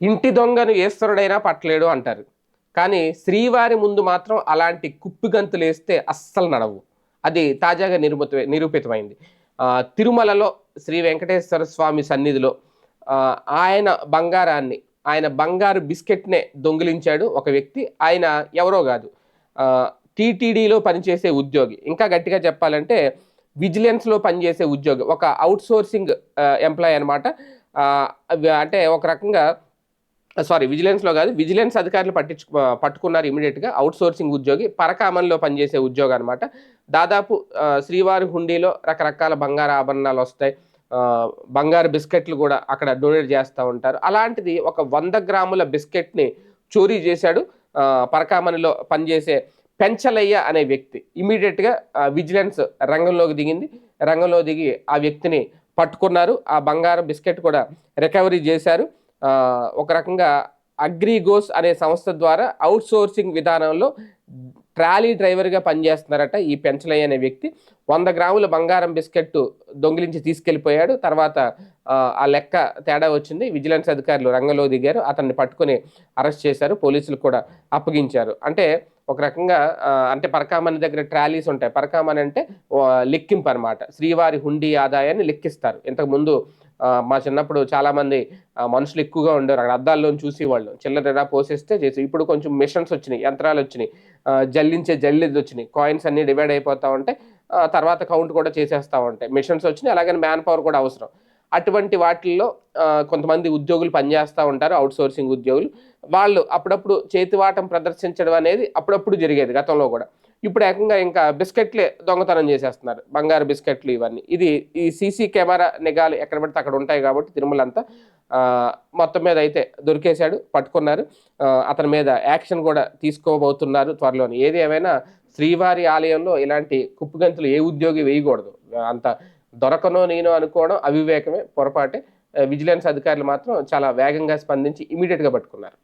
ఇంటి దొంగను ఈశ్వరుడైనా పట్టలేడు అంటారు. కానీ శ్రీవారి ముందు మాత్రం అలాంటి కుప్పిగంతులు వేస్తే అస్సలు నడవు. అది తాజాగా నిరూపిత నిరూపితమైంది. తిరుమలలో శ్రీ వెంకటేశ్వర స్వామి సన్నిధిలో ఆయన బంగారాన్ని ఆయన బంగారు బిస్కెట్నే దొంగిలించాడు ఒక వ్యక్తి. ఆయన ఎవరో కాదు. టీటీడీలో పనిచేసే ఉద్యోగి. ఇంకా గట్టిగా చెప్పాలంటే విజిలెన్స్లో పనిచేసే ఉద్యోగి. ఒక అవుట్ సోర్సింగ్ ఎంప్లాయ్ అనమాట అంటే ఒక రకంగా సారీ విజిలెన్స్లో కాదు విజిలెన్స్ అధికారులు పట్టించు పట్టుకున్నారు ఇమీడియట్గా అవుట్ సోర్సింగ్ ఉద్యోగి పరకామంలో పనిచేసే ఉద్యోగం అనమాట దాదాపు శ్రీవారి హుండీలో రకరకాల బంగారు ఆభరణాలు వస్తాయి. బంగారు బిస్కెట్లు కూడా అక్కడ డొనేట్ చేస్తూ ఉంటారు. అలాంటిది ఒక వంద గ్రాముల బిస్కెట్ని చోరీ చేశాడు పరకామణిలో పనిచేసే పెంచలయ్య అనే వ్యక్తి. ఇమీడియట్గా విజిలెన్స్ రంగంలోకి దిగింది. రంగంలో దిగి ఆ వ్యక్తిని పట్టుకున్నారు. ఆ బంగారం బిస్కెట్ కూడా రికవరీ చేశారు. ఒక రకంగా అగ్రిగోస్ అనే సంస్థ ద్వారా అవుట్ సోర్సింగ్ విధానంలో ట్రాలీ డ్రైవర్గా పనిచేస్తున్నారట ఈ పెంచలయ్య అనే వ్యక్తి. వంద గ్రాముల బంగారం బిస్కెట్ దొంగిలించి తీసుకెళ్ళిపోయాడు. తర్వాత ఆ, ఆ లెక్క తేడా వచ్చింది. విజిలెన్స్ అధికారులు రంగంలో దిగారు. అతన్ని పట్టుకొని అరెస్ట్ చేశారు. పోలీసులు కూడా అప్పగించారు. అంటే ఒక రకంగా అంటే పరకామణి దగ్గర ట్రాలీస్ ఉంటాయి. పరకామణి అంటే లెక్కింపు అనమాట శ్రీవారి హుండీ ఆదాయాన్ని లెక్కిస్తారు. ఇంతకు ముందు మా చిన్నప్పుడు చాలామంది మనుషులు ఎక్కువగా ఉండేవారు. అక్కడ అద్దాల్లో చూసేవాళ్ళు. చిల్లర పోసేస్తే చేసి ఇప్పుడు కొంచెం మిషన్స్ వచ్చినాయి యంత్రాలు వచ్చినాయి జల్లించే జల్లిది వచ్చినాయి. కాయిన్స్ అన్ని డివైడ్ అయిపోతా ఉంటాయి ఆ, తర్వాత కౌంట్ కూడా చేసేస్తూ ఉంటాయి. మిషన్స్ వచ్చినాయి అలాగే మ్యాన్ పవర్ కూడా అవసరం. అటువంటి వాటిల్లో కొంతమంది ఉద్యోగులు పనిచేస్తూ ఉంటారు అవుట్ సోర్సింగ్ ఉద్యోగులు. వాళ్ళు అప్పుడప్పుడు చేతివాటం ప్రదర్శించడం అనేది అప్పుడప్పుడు జరిగేది గతంలో కూడా. ఇప్పుడు ఏకంగా ఇంకా బిస్కెట్లే దొంగతనం చేసేస్తున్నారు. బంగారు బిస్కెట్లు ఇవన్నీ. ఇది ఈ సీసీ కెమెరా నిఘాలు ఎక్కడ పడితే అక్కడ ఉంటాయి కాబట్టి తిరుమల అంతా మొత్తం మీద అయితే దొరికేశాడు పట్టుకున్నారు. అతని మీద యాక్షన్ కూడా తీసుకోబోతున్నారు త్వరలోని. ఏది ఏమైనా శ్రీవారి ఆలయంలో ఇలాంటి కుప్పుగంతులు ఏ ఉద్యోగి వేయకూడదు. అంత దొరకనో నేను అనుకోవడం అవివేకమే పొరపాటే. విజిలెన్స్ అధికారులు మాత్రం చాలా వేగంగా స్పందించి ఇమీడియట్గా పట్టుకున్నారు.